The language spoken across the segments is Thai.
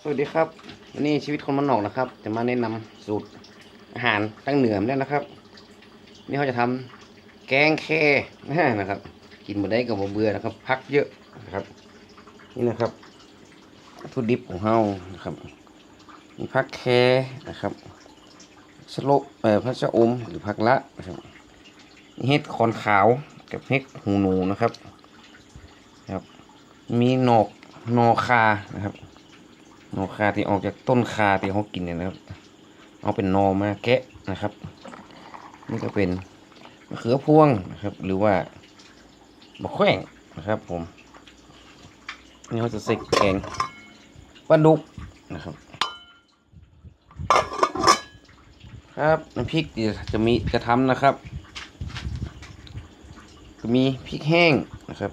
สวัสดีครับวันนี้ชีวิตคนมันนอกนะครับ จะมาแนะนำสูตรอาหารทางเหนือมแล้วนะครับ นี่เขาจะทำแกงแค่นะครับ กินมาได้กับเบื่อนะครับ พักเยอะนะครับ นี่นะครับวัตถุดิบของเฮานะครับมีพักแค่นะครับสโลเอ่อพักชะอมหรือพักละนะครับเห็ดคอนขาวกับเห็ดหูหนูนะครับครับ มีหนอกนอคานะครับ นอคาที่ออกจากต้นคาที่เขากินเนี่ยนะครับ เอาเป็นนอมาแกะนะครับ นี่ก็เป็นมะเขือพวงนะครับ หรือว่าบะแขว้งนะครับ ผม นี่เขาจะใส่แกงปลาดุกนะครับ ครับน้ำพริกจะมีจะทำนะครับก็มีพริกแห้งนะครับ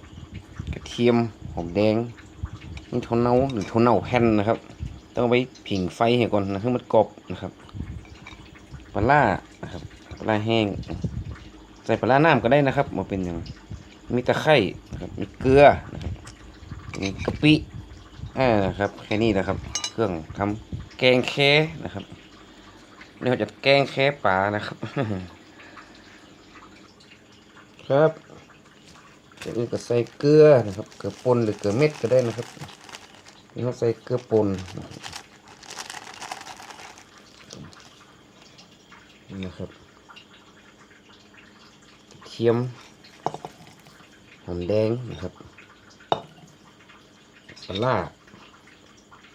กระเทียมหอมแดง นี่ถั่วเน่าหรือถั่วเน่าแผ่นนะครับ ต้องเอาไปผิงไฟให้ก่อนนะให้มันกรอบนะครับปลาล่านะครับปลาแห้ง ใส่ปลาล่าน้ำก็ได้นะครับมาเป็นอย่างมีตะไคร่นะครับมีเกลือนะครับมีกะปิอ่านะครับแค่นี้นะครับ เครื่องทำแกงแค่นะครับเราจะแกงแค่ปลานะครับ ครับจากนี้ก็ใส่เกลือนะครับเกลือป่นหรือเกลือเม็ดก็ได้นะครับ นี่เขาใส่เกลือป่นนะครับนี่นะครับเทียมหอมแดงนะครับปลาร้า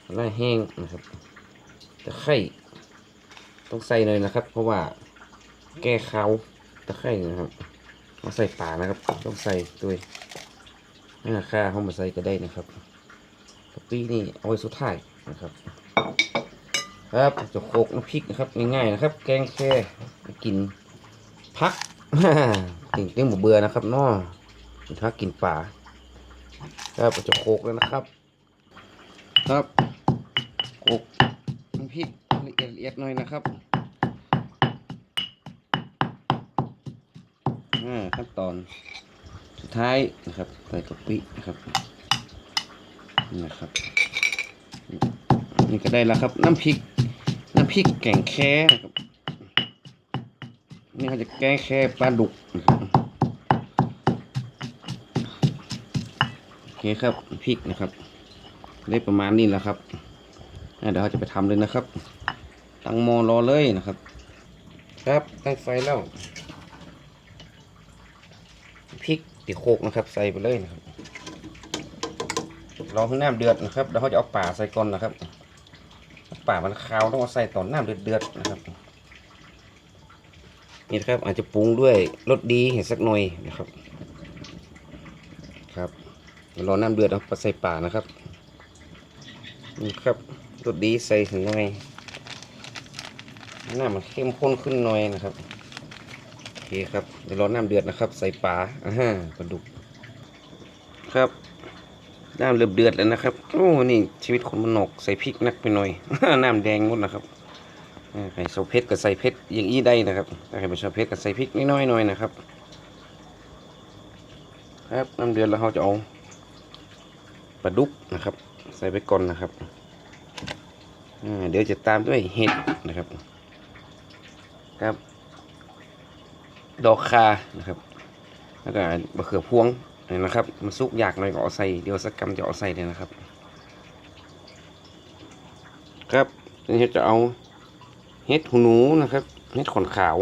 ปลาแห้งนะครับตะไคร่ต้องใส่เลยนะครับ เพราะว่าแก้เขาตะไคร่นะครับมาใส่ป่านะครับ ต้องใส่ด้วยหน้าค่าเขามาใส่ก็ได้นะครับ ปินี่เอาไว้สุดท้ายนะครับ ครับจะโขกน้ำพริกนะครับง่ายๆนะครับ แกงแค่กินพักกินเรื่องหมูเบื่อนะครับนาะกินพักกินป่าครับจะโขกแล้วนะครับ ครับโขกน้ำพริกละเอียดละเอียดหน่อยนะครับขั้นตอนสุดท้ายนะครับใส่กะปินะครับ นี่นะครับนี่ก็ได้แล้วครับ น้ำพริก น้ำพริกแกงแค่นะครับนี่เขาจะแกงแค่ปลาดุกนะครับโอเคครับพริกนะครับ ได้ประมาณนี้แล้วครับอ่เดี๋ยวเราจะไปทำเลยนะครับ ตั้งหม้อรอเลยนะครับ ครับตั้งไฟแล้วพริกติโคกนะครับ ใส่ไปเลยนะครับ รอให้น้ำเดือดนะครับแล้วเขาจะเอาป่าใส่ก่อนนะครับ ป่ามันคาวต้องเอาใส่ตอนน้ำเดือดเดือดๆนะครับนี่นะครับอาจจะปรุงด้วยรสดีเห็นสักหน่อยนะครับครับรอน้ำเดือดเอาไปใส่ป่านะครับนี่ครับรสดีใส่ถึงหน่อยน้ำมันเข้มข้นขึ้นหน่อยนะครับโอเคครับเดี๋ยวรอน้ำเดือดนะครับ ใส่ป่าอ่าฮะปลาดุกครับ น้ำเริ่มเดือดแล้วนะครับ โอ้ นี่ชีวิตคนมันหนกใส่พริกนักไปหน่อย น้ำแดงหมดนะครับใครชอบเผ็ดก็ใส่เผ็ดอย่างนี้ได้นะครับถ้าใครไม่ชอบเผ็ดก็ใส่พริกน้อยๆหน่อยนะครับ ครับน้ำเดือดแล้วเราจะเอาปลาดุกนะครับ ใส่ไปก่อนนะครับเดี๋ยวจะตามด้วยเห็ดนะครับ ครับ ดอกคานะครับ แล้วก็มะเขือพวง นี่นะครับ มันสุกยากหน่อยก็เอาใส่เดี๋ยวสักกรรมจะเอาใส่เลยนะครับ ครับทีนี้จะเอาเห็ดหูหนูนะครับเห็ดขนขาว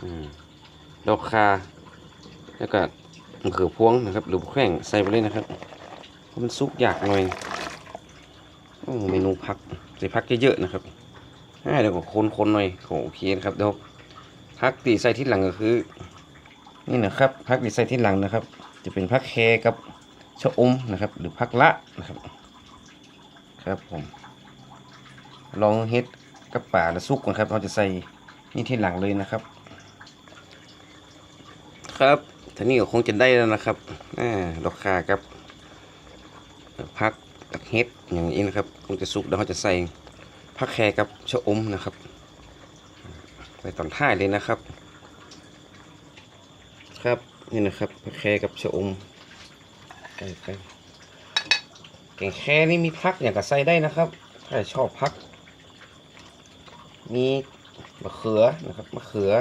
อดอกคา แล้วก็มะเขือพวงนะครับ หรือแข้งใส่ไปเลยนะครับเพราะมันสุกยากหน่อยโอ้เมนูผักใส่ผักเยอะๆนะครับอ่าเดี๋ยวก็คนๆหน่อยโอเคนะครับเดี๋ยวผักตีใส่ที่หลังก็คือ นี่นะครับผักที่ใส่ที่หลังนะครับ จะเป็นผักแคกับชะอมนะครับ หรือผักละนะครับ ครับผม ลองเฮ็ดกับป่าและซุกก่อนครับเราจะใส่นี่ที่หลังเลยนะครับ ครับท่านี้ก็คงจะได้แล้วนะครับอ่าดอกคากับผักกับเฮ็ดอย่างนี้นะครับคงจะสุกแล้วเขาจะใส่ผักแคกับชะอมนะครับใส่ตอนท้ายเลยนะครับ ครับ นี่นะครับผักแคกับชะอมใกล้ๆแกงแค่นี่มีพักอย่างกับใส่ได้นะครับถ้าชอบพัก มีมะเขือนะครับมะเขือ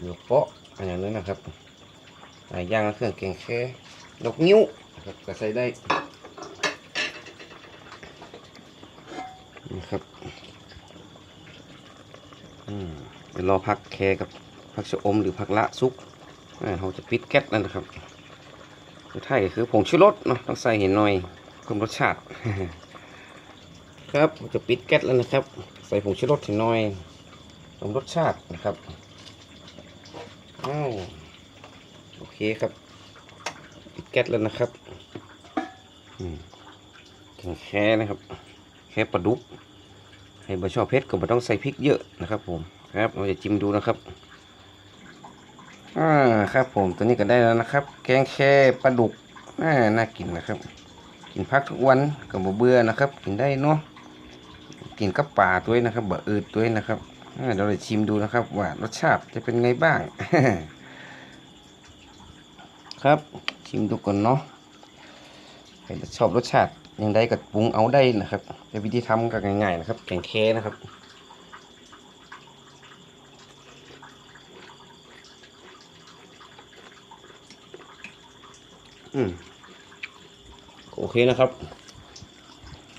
หลือเปาะอันอย่างนี้นะครับหลายอย่างเครื่องแกงแค่ดอกนิ้วนะครับก็ใส่ได้นะครับ อืมเดี๋ยวรอพักแคกับ พักชะอมหรือพักละซุกเราจะปิดแก๊สแล้วนะครับสุดท้ายก็คือผงชูรสเนาะต้องใส่เห็นหน่อยเพิ่มรสชาติ ครับเราจะปิดแก๊สแล้วนะครับ ใส่ผงชูรสเห็นหน่อยเพิ่มรสชาตินะครับอ้าวโอเคครับปิดแก๊สแล้วนะครับอืมแข็งแค่นะครับ แค่ปลาดุกให้บะชอบเผ็ดก็ไม่ต้องใส่พริกเยอะนะครับ ผมครับเราจะจิ้มดูนะครับ อ่าครับผมตัวนี้ก็ได้แล้วนะครับ แกงแค่ปลาดุกอ่าน่ากินนะครับ กินพักทุกวันก็บ่เบื่อนะครับ กินได้เนาะกินกับปลาด้วยนะครับบะอืดด้วยนะครับอ่าเราชิมดูนะครับ ว่ารสชาติจะเป็นไงบ้าง ครับชิมดูก่อนเนาะใครชอบรสชาติยังได้ก็ปรุงเอาได้นะครับแต่วิธีทำก็ง่ายๆนะครับแกงแค่นะครับ อืมโอเคนะครับ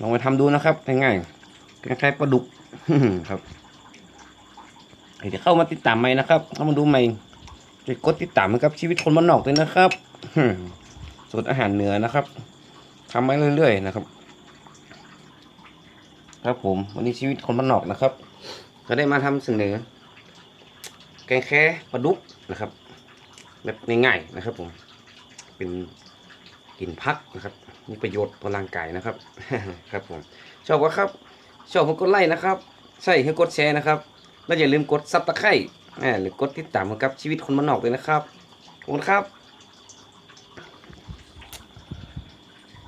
ลองไปทำดูนะครับง่ายๆคล้ายๆปลาดุกครับเดี๋ยวเข้ามาติดตามใหม่นะครับ เข้ามาดูใหม่จะกดติดตามให้กับ ชีวิตคนบ้านนอกด้วยนะครับสูตรอาหารเหนือนะครับทำมาเรื่อยๆนะครับ ครับผม วันนี้ชีวิตคนบ้านนอกนะครับ ก็ได้มาทำเสนอแกงแค่ปลาดุกนะครับแบบง่ายๆนะครับผมเป็น กินพักนะครับ มีประโยชน์ต่อร่างกายนะครับ ครับผม ชอบก็ครับ ชอบก็กดไลค์นะครับ ใช่ให้กดแชร์นะครับ แล้วอย่าลืมกดซับตะไคร้อ่หรือกดติดตามกับชีวิตคนบ้านนอกเลยนะครับขอบคุณครับ